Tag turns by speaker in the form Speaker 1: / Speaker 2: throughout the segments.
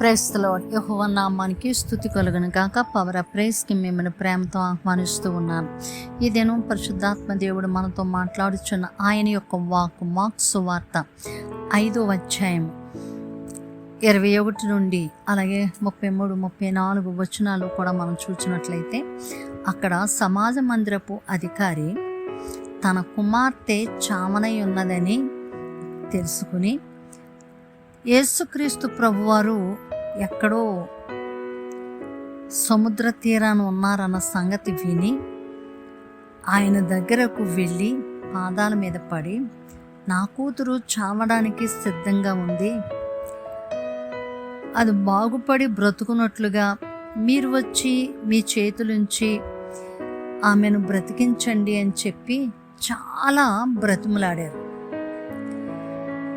Speaker 1: ప్రేస్తలో యహోవ నామానికి స్థుతి కలుగును కాక పవర్ ప్రేస్కి మిమ్మల్ని ప్రేమతో ఆహ్వానిస్తూ ఉన్నాను. ఈ దినం పరిశుద్ధాత్మ దేవుడు మనతో మాట్లాడుచున్న ఆయన యొక్క వాక్ మాక్ సువార్త ఐదో అధ్యాయం ఇరవై ఒకటి నుండి అలాగే ముప్పై మూడు ముప్పై నాలుగు వచనాలు కూడా మనం చూసినట్లయితే అక్కడ సమాజ మందిరపు అధికారి తన కుమార్తె చామనై ఉన్నదని తెలుసుకుని యేసుక్రీస్తు ప్రభువారు ఎక్కడో సముద్ర తీరాన ఉన్నారన్న సంగతి విని ఆయన దగ్గరకు వెళ్ళి పాదాల మీద పడి నా కూతురు చావడానికి సిద్ధంగా ఉంది. అది బాగుపడి బ్రతుకున్నట్లుగా మీరు వచ్చి మీ చేతులుంచి ఆమెను బ్రతికించండి అని చెప్పి చాలా బ్రతిమలాడారు.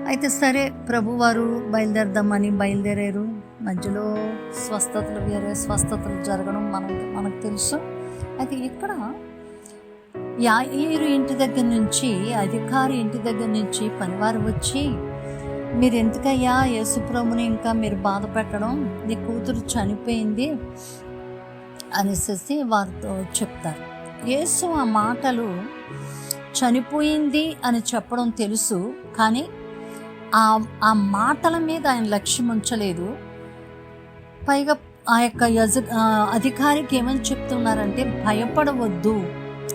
Speaker 1: అయితే సరే ప్రభువారు బయలుదేరదామని బయలుదేరారు. మధ్యలో స్వస్థతలు వేరే స్వస్థతలు జరగడం మనకు మనకు తెలుసు. అయితే ఇక్కడ యాయేరు ఇంటి దగ్గర నుంచి అధికారి ఇంటి దగ్గర నుంచి పనివారు వచ్చి మీరు ఎందుకయ్యా యేసుప్రభుని ఇంకా మీరు బాధ పెట్టడం? నీ కూతురు చనిపోయింది అనేసి వారితో చెప్తారు. యేసు ఆ మాటలు చనిపోయింది అని చెప్పడం తెలుసు కానీ ఆ ఆ మాటల మీద ఆయన లక్ష్యం ఉంచలేదు. పైగా ఆ యొక్క యజ అధికారికి ఏమని చెప్తున్నారంటే భయపడవద్దు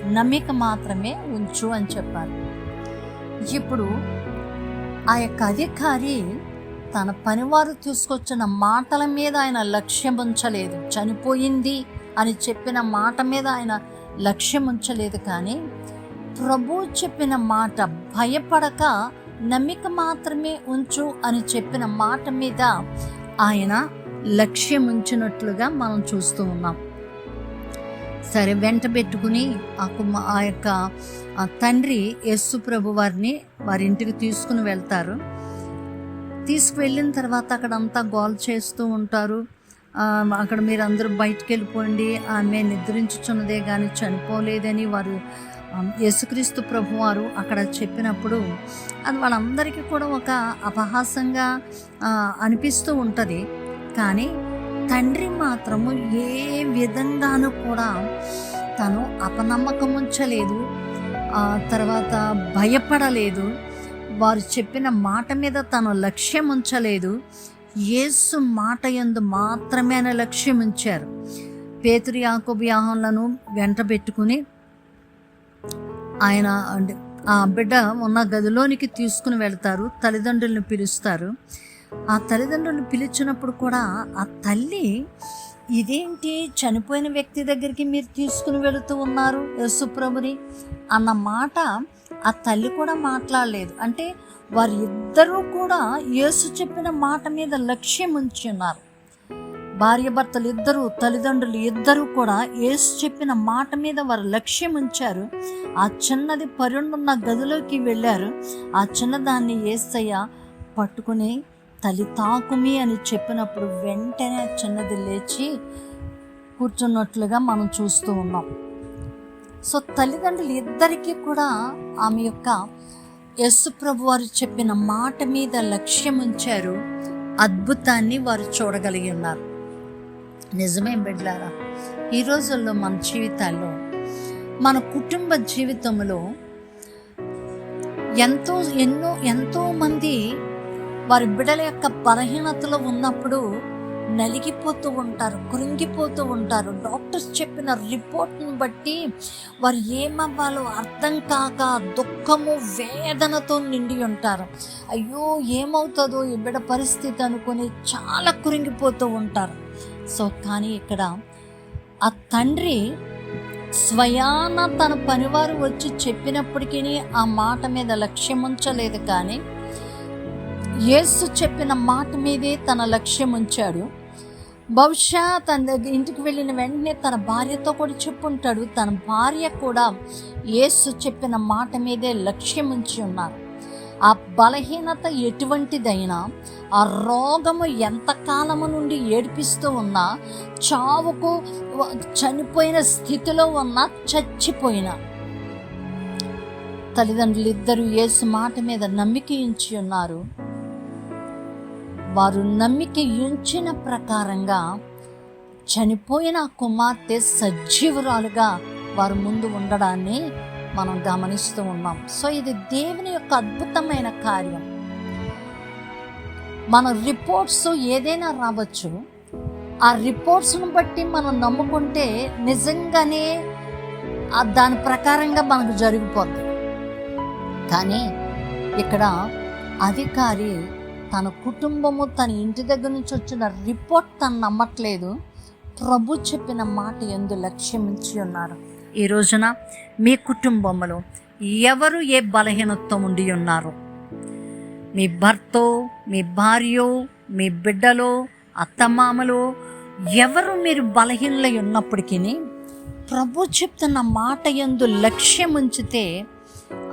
Speaker 1: నమ్మిక మాత్రమే ఉంచు అని చెప్పారు. ఇప్పుడు ఆ యొక్క అధికారి తన పనివారు తీసుకొచ్చిన మాటల మీద ఆయన లక్ష్యం ఉంచలేదు. చనిపోయింది అని చెప్పిన మాట మీద ఆయన లక్ష్యం ఉంచలేదు కానీ ప్రభు చెప్పిన మాట భయపడక నమ్మిక మాత్రమే ఉంచు అని చెప్పిన మాట మీద ఆయన లక్ష్యం ఉంచినట్లుగా మనం చూస్తూ ఉన్నాం. సరే వెంట పెట్టుకుని ఆ కుమ ఆ యొక్క ఆ తండ్రి యస్సు ప్రభు వారిని వారి ఇంటికి తీసుకుని వెళ్తారు. తీసుకువెళ్ళిన తర్వాత అక్కడ అంతా గోల్ చేస్తూ ఉంటారు. అక్కడ మీరు అందరూ బయటికి వెళ్ళిపోండి ఆమె నిద్రించుచున్నదే కానీ చనిపోలేదని వారు యేసుక్రీస్తు ప్రభు వారు అక్కడ చెప్పినప్పుడు అది వాళ్ళందరికీ కూడా ఒక అపహాసంగా అనిపిస్తూ ఉంటుంది. కానీ తండ్రి మాత్రము ఏ విధంగానూ కూడా తను అపనమ్మకం ఉంచలేదు తర్వాత భయపడలేదు. వారు చెప్పిన మాట మీద తను లక్ష్యం ఉంచలేదు యేసు మాట యందు మాత్రమే ఆయన లక్ష్యం ఉంచారు. పేతురు యాకోబు యాహంలను వెంట పెట్టుకుని ఆయన అంటే ఆ బిడ్డ ఉన్న గదిలోనికి తీసుకుని వెళ్తారు తల్లిదండ్రులను పిలుస్తారు. ఆ తల్లిదండ్రులను పిలిచినప్పుడు కూడా ఆ తల్లి ఇదేంటి? చనిపోయిన వ్యక్తి దగ్గరికి మీరు తీసుకుని వెళుతూ ఉన్నారు యేసుప్రభుని? అన్న మాట ఆ తల్లి కూడా మాట్లాడలేదు. అంటే వారిద్దరూ కూడా యేసు చెప్పిన మాట మీద లక్ష్యం ఉంచి ఉన్నారు. భార్య భర్తలు ఇద్దరు తల్లిదండ్రులు ఇద్దరు కూడా యేసు చెప్పిన మాట మీద వారు లక్ష్యం ఉంచారు. ఆ చిన్నది పరుండున్న గదిలోకి వెళ్ళారు. ఆ చిన్నదాన్ని ఏసయ్య పట్టుకుని తల్లి తాకుమి అని చెప్పినప్పుడు వెంటనే చిన్నది లేచి కూర్చున్నట్లుగా మనం చూస్తూ ఉన్నాం. సో తల్లిదండ్రులు ఇద్దరికీ కూడా ఆమె యొక్క యస్సు ప్రభు వారు చెప్పిన మాట మీద లక్ష్యం ఉంచారు. అద్భుతాన్ని వారు చూడగలిగి ఉన్నారు. నిజమే బిడ్లారా ఈ రోజుల్లో మన జీవితాల్లో మన కుటుంబ జీవితంలో ఎంతో ఎన్నో ఎంతో మంది వారి బిడ్డల యొక్క బలహీనతలో ఉన్నప్పుడు నలిగిపోతూ ఉంటారు కృంగిపోతూ ఉంటారు. డాక్టర్స్ చెప్పిన రిపోర్ట్ని బట్టి వారు ఏమవ్వాలో అర్థం కాక దుఃఖము వేదనతో నిండి ఉంటారు. అయ్యో ఏమవుతుందో ఈ బిడ్డ పరిస్థితి అనుకొని చాలా కృంగిపోతూ ఉంటారు. సో కానీ ఇక్కడ ఆ తండ్రి స్వయాన తన పనివారు వచ్చి చెప్పినప్పటికీ ఆ మాట మీద లక్ష్యం ఉంచలేదు కానీ యేసు చెప్పిన మాట మీదే తన లక్ష్యం ఉంచాడు. బహుశా తన ఇంటికి వెళ్ళిన వెంటనే తన భార్యతో కూడా చెప్పుంటాడు. తన భార్య కూడా యేసు చెప్పిన మాట మీదే లక్ష్యం ఉంచి ఉన్నారు. ఆ బలహీనత ఎటువంటిదైనా ఆ రోగము ఎంతకాలము నుండి ఏడిపిస్తూ ఉన్నా చావుకు చనిపోయిన స్థితిలో ఉన్నా చచ్చిపోయినా. తల్లిదండ్రులు ఇద్దరు యేసు మాట మీద నమ్మికించి ఉన్నారు. వారు నమ్మిక ఉంచిన ప్రకారంగా చనిపోయిన కుమార్తె సజీవురాలుగా వారు ముందు ఉండడాన్ని మనం గమనిస్తూ ఉన్నాం. సో ఇది దేవుని యొక్క అద్భుతమైన కార్యం. మన రిపోర్ట్స్ ఏదైనా రావచ్చు. ఆ రిపోర్ట్స్ను బట్టి మనం నమ్ముకుంటే నిజంగానే దాని ప్రకారంగా మనకు జరిగిపోద్ది. కానీ ఇక్కడ అధికారి తన కుటుంబము తన ఇంటి దగ్గర నుంచి వచ్చిన రిపోర్ట్ తను నమ్మట్లేదు. ప్రభు చెప్పిన మాట ఎందు లక్ష్యమించి ఉన్నారు. ఈ రోజున మీ కుటుంబంలో ఎవరు ఏ బలహీనతతో ఉండి ఉన్నారు? మీ భర్తో మీ భార్యో మీ బిడ్డలో అత్తమామలో ఎవరు మీరు బలహీనలై ఉన్నప్పటికీ ప్రభు చెప్తున్న మాట ఎందు లక్ష్యం ఉంచితే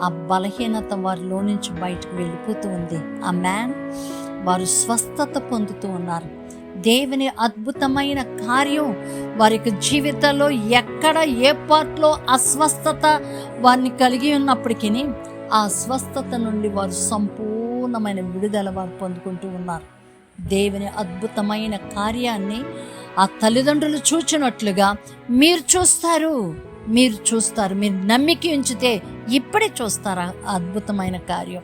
Speaker 1: ఆ బలహీనత వారిలో నుంచి బయటకు వెళ్ళిపోతూ ఉంది. ఆ మ్యాన్ వారు స్వస్థత పొందుతూ ఉన్నారు. దేవుని అద్భుతమైన కార్యం వారి యొక్క జీవితంలో ఎక్కడ ఏ పార్ట్లో అస్వస్థత వారిని కలిగి ఉన్నప్పటికీ ఆ స్వస్థత నుండి వారు సంపూర్ణమైన విడుదల వారు పొందుకుంటూ ఉన్నారు. దేవుని అద్భుతమైన కార్యాన్ని ఆ తల్లిదండ్రులు చూచినట్లుగా మీరు చూస్తారు. మీరు చూస్తారు మీరు నమ్మిక ఉంచితే ఇప్పుడే చూస్తారు అద్భుతమైన కార్యం.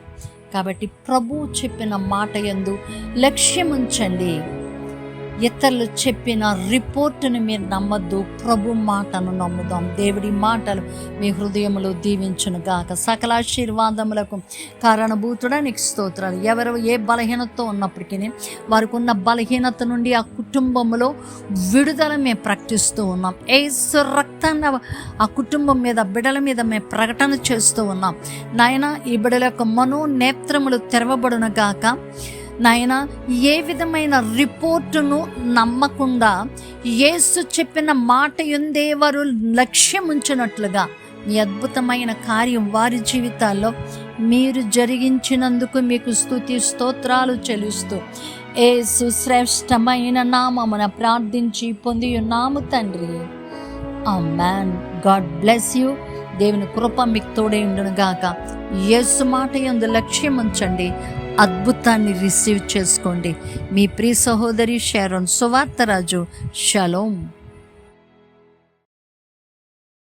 Speaker 1: కాబట్టి ప్రభు చెప్పిన మాట ఎందు లక్ష్యం ఉంచండి ఇతరులు చెప్పిన రిపోర్టును మీరు నమ్మద్దు. ప్రభు మాటను నమ్ముదాం. దేవుడి మాటలు మీ హృదయంలో దీవించును గాక. సకల ఆశీర్వాదములకు కారణభూతుడానికి స్తోత్రాలు. ఎవరు ఏ బలహీనతతో ఉన్నప్పటికీ వారికి ఉన్న బలహీనత నుండి ఆ కుటుంబంలో విడుదల మేము ప్రకటిస్తూ ఉన్నాం. ఏ రక్తాన్ని ఆ కుటుంబం మీద బిడల మీద మేము ప్రకటన చేస్తూ ఉన్నాం. నాయన ఈ బిడల యొక్క మనోనేత్రములు తెరవబడును గాక. నాయన ఏ విధమైన రిపోర్టును నమ్మకుండా యేసు చెప్పిన మాట ఎందే వారు లక్ష్యం ఉంచినట్లుగా మీ అద్భుతమైన కార్యం వారి జీవితాల్లో మీరు జరిగించినందుకు మీకు స్థుతి స్తోత్రాలు చెలుస్తూ ఏ సుశ్రేష్టమైన నామమున ప్రార్థించి పొంది ఉన్నాము తండ్రి. ఆ మ్యాన్ గాడ్ బ్లెస్ యూ. దేవుని కృప మీకు తోడే ఉండును గాక యేసు మాట ఎందు లక్ష్యం ఉంచండి అద్భుతాన్ని రిసీవ్ చేసుకోండి. మీ ప్రియ సహోదరి షారోన్ సువార్తరాజు. షలోం.